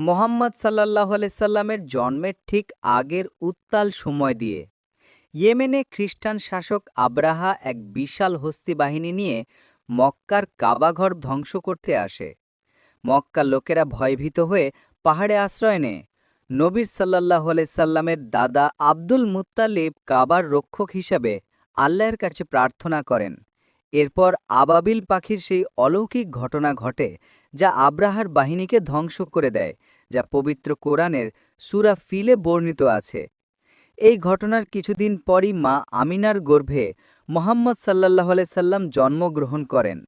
মোহাম্মদ সাল্লাহ সাল্লামের জন্মের ঠিক আগের উত্তাল সময় দিয়ে। ইয়েমেনে খ্রিস্টান শাসক আব্রাহা এক বিশাল হস্তি বাহিনী নিয়ে মক্কার কাবাঘর ধ্বংস করতে আসে। মক্কার লোকেরা ভয়ভীত হয়ে পাহাড়ে আশ্রয় নেয়। নবীর সাল্লাহ সাল্লামের দাদা আব্দুল মুত্তালিব কাবার রক্ষক হিসাবে আল্লাহর কাছে প্রার্থনা করেন। এরপর আবাবিল পাখির সেই অলৌকিক ঘটনা ঘটে, যা আব্রাহার বাহিনীকে ধ্বংস করে দেয়, যা পবিত্র কোরআনের সুরা ফিলে বর্ণিত আছে। এই ঘটনার কিছুদিন পরই মা আমিনার গর্ভে মোহাম্মদ সাল্লাহ সাল্লাম জন্মগ্রহণ করেন।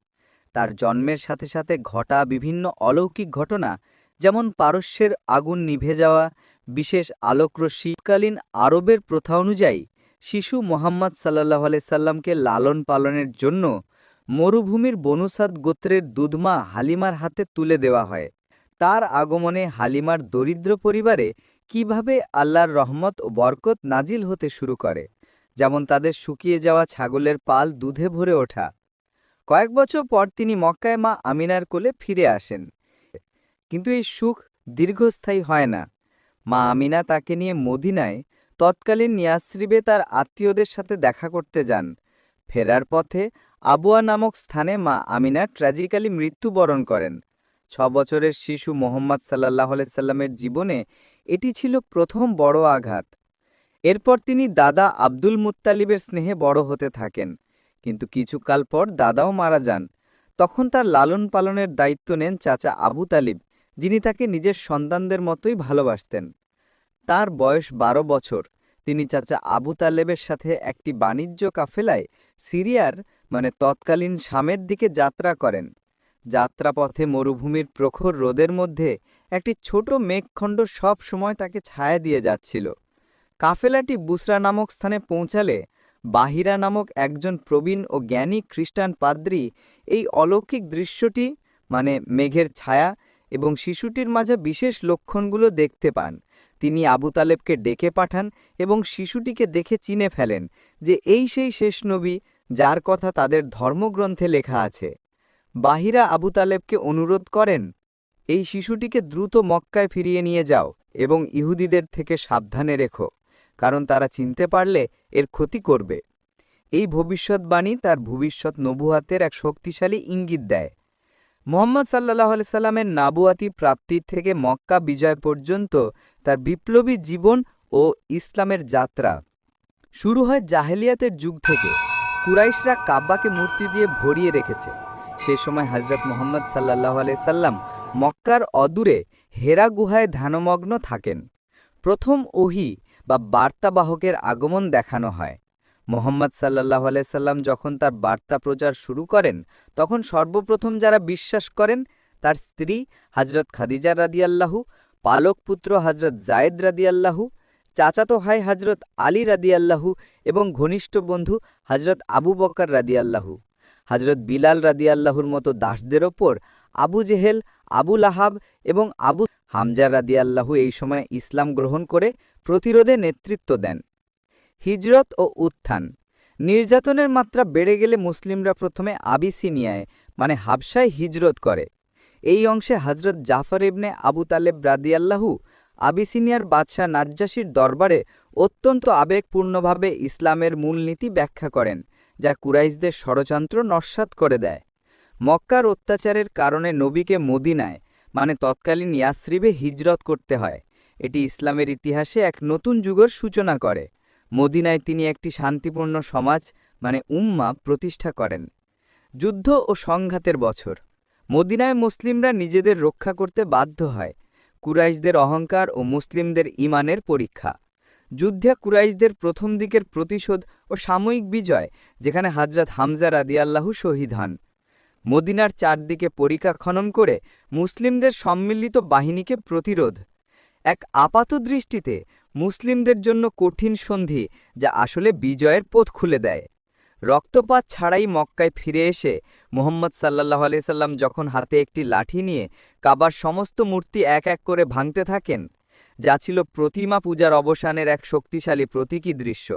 তার জন্মের সাথে সাথে ঘটা বিভিন্ন অলৌকিক ঘটনা, যেমন পারস্যের আগুন নিভে যাওয়া, বিশেষ আলোকরশ্মিকালীন আরবের প্রথা অনুযায়ী শিশু মোহাম্মদ সাল্লাহ সাল্লামকে লালন পালনের জন্য মরুভূমির বনুসাদ গোত্রের দুধমা হালিমার হাতে তুলে দেওয়া হয়। তার আগমনে হালিমার দরিদ্র পরিবারে কীভাবে আল্লাহর রহমত ও বরকত নাজিল হতে শুরু করে, যেমন তাদের শুকিয়ে যাওয়া ছাগলের পাল দুধে ভরে ওঠা। কয়েক বছর পর তিনি মক্কায় মা আমিনার কোলে ফিরে আসেন। কিন্তু এই সুখ দীর্ঘস্থায়ী হয় না। মা আমিনা তাকে নিয়ে মদিনায় তৎকালীন নিয়াশ্রিবে তার আত্মীয়দের সাথে দেখা করতে যান। ফেরার পথে আবুয়া নামক স্থানে মা আমিনা ট্র্যাজিক্যালি মৃত্যুবরণ করেন। ছ বছরের শিশু মোহাম্মদ সাল্লাহ সাল্লামের জীবনে এটি ছিল প্রথম বড় আঘাত। এরপর তিনি দাদা আব্দুল মুত্তালিবের স্নেহে বড় হতে থাকেন। কিন্তু কিছুকাল পর দাদাও মারা যান। তখন তার লালন পালনের দায়িত্ব নেন চাচা আবু তালিব, যিনি তাকে নিজের সন্তানদের মতোই ভালোবাসতেন। তার বয়স বারো বছর। তিনি চাচা আবু তালেবের সাথে একটি বাণিজ্য কাফেলায় সিরিয়ার মানে তৎকালীন শামের দিকে যাত্রা করেন। যাত্রাপথে মরুভূমির প্রখর রোদের মধ্যে একটি ছোট মেঘখণ্ড সব সময় তাকে ছায়া দিয়ে যাচ্ছিল। কাফেলাটি বুসরা নামক স্থানে পৌঁছালে বাহিরা নামক একজন প্রবীণ ও জ্ঞানী খ্রিস্টান পাদ্রী এই অলৌকিক দৃশ্যটি মানে মেঘের ছায়া এবং শিশুটির মাঝে বিশেষ লক্ষণগুলো দেখতে পান। তিনি আবু তালেবকে ডেকে পাঠান এবং শিশুটিকে দেখে চিনে ফেলেন যে এই সেই শেষ নবী যার কথা তাদের ধর্মগ্রন্থে লেখা আছে। বাহিরা আবু তালেবকে অনুরোধ করেন, এই শিশুটিকে দ্রুত মক্কায় ফিরিয়ে নিয়ে যাও এবং ইহুদিদের থেকে সাবধানে রেখো, কারণ তারা চিনতে পারলে এর ক্ষতি করবে। এই ভবিষ্যৎবাণী তার ভবিষ্যৎ নবুহাতের এক শক্তিশালী ইঙ্গিত দেয়। মোহাম্মদ সাল্লাহ সাল্লামের নাবুয়াতি প্রাপ্তির থেকে মক্কা বিজয় পর্যন্ত তার বিপ্লবী জীবন ও ইসলামের যাত্রা। শুরু হয় জাহেলিয়াতের যুগ থেকে। কুরাইশরা কাব্বাকে মূর্তি দিয়ে ভরিয়ে রেখেছে। সে সময় হজরত মোহাম্মদ সাল্লাহ সাল্লাম মক্কার অদূরে হেরা গুহায় ধ্যানমগ্ন থাকেন। প্রথম ওহি বা বার্তাবাহকের আগমন দেখানো হয়। মোহাম্মদ সাল্লাহ আলাইসাল্লাম যখন তার বার্তা প্রচার শুরু করেন, তখন সর্বপ্রথম যারা বিশ্বাস করেন, তার স্ত্রী হজরত খাদিজা রাদিয়াল্লাহু, পালক পুত্র হজরত জায়েদ রাদিয়াল্লাহু, চাচাতো হাই হজরত আলী রাদিয়াল্লাহু এবং ঘনিষ্ঠ বন্ধু হজরত আবু বকর রাদিয়াল্লাহু। হজরত বিলাল রাদিয়াল্লাহুর মতো দাসদের ওপর আবু জেহেল, আবু লাহাব এবং আবু হামজা রাদিয়াল্লাহু এই সময় ইসলাম গ্রহণ করে প্রতিরোধে নেতৃত্ব দেন। হিজরত ও উত্থান। নির্যাতনের মাত্রা বেড়ে গেলে মুসলিমরা প্রথমে আবিসিনিয়ায় মানে হাবসায় হিজরত করে। এই অংশে হজরত জাফর ইবনে আবু তালেব রাদিয়াল্লাহু আবিসিনিয়ার বাদশাহ নাজ্জাসির দরবারে অত্যন্ত আবেগপূর্ণভাবে ইসলামের মূলনীতি ব্যাখ্যা করেন, যা কুরাইশদের ষড়যন্ত্র নস্বাত করে দেয়। মক্কার অত্যাচারের কারণে নবীকে মদিনায় মানে তৎকালীন ইয়াসরিবে হিজরত করতে হয়। এটি ইসলামের ইতিহাসে এক নতুন যুগের সূচনা করে। মদিনায় তিনি একটি শান্তিপূর্ণ সমাজ মানে উম্মা, প্রতিষ্ঠা করেন। যুদ্ধ ও সংঘাতের বছর। মদিনায় মুসলিমরা নিজেদের রক্ষা করতে বাধ্য হয়। কুরাইশদের অহংকার ও মুসলিমদের ইমানের পরীক্ষা। যুদ্ধে কুরাইশদের প্রথম দিকের প্রতিশোধ ও সাময়িক বিজয়, যেখানে হাজরত হামজা রাদিয়াল্লাহু শহীদ হন। মদিনার চারদিকে পরীক্ষা খনন করে মুসলিমদের সম্মিলিত বাহিনীকে প্রতিরোধ। এক আপাত দৃষ্টিতে মুসলিমদের জন্য কঠিন সন্ধি যা আসলে বিজয়ের পথ খুলে দেয়। রক্তপাত ছাড়াই মক্কায় ফিরে এসে মোহাম্মদ সাল্লাহ সাল্লাম যখন হাতে একটি লাঠি নিয়ে কাবার সমস্ত মূর্তি এক এক করে ভাঙতে থাকেন, যা ছিল প্রতিমা পূজার অবসানের এক শক্তিশালী প্রতীকী দৃশ্য।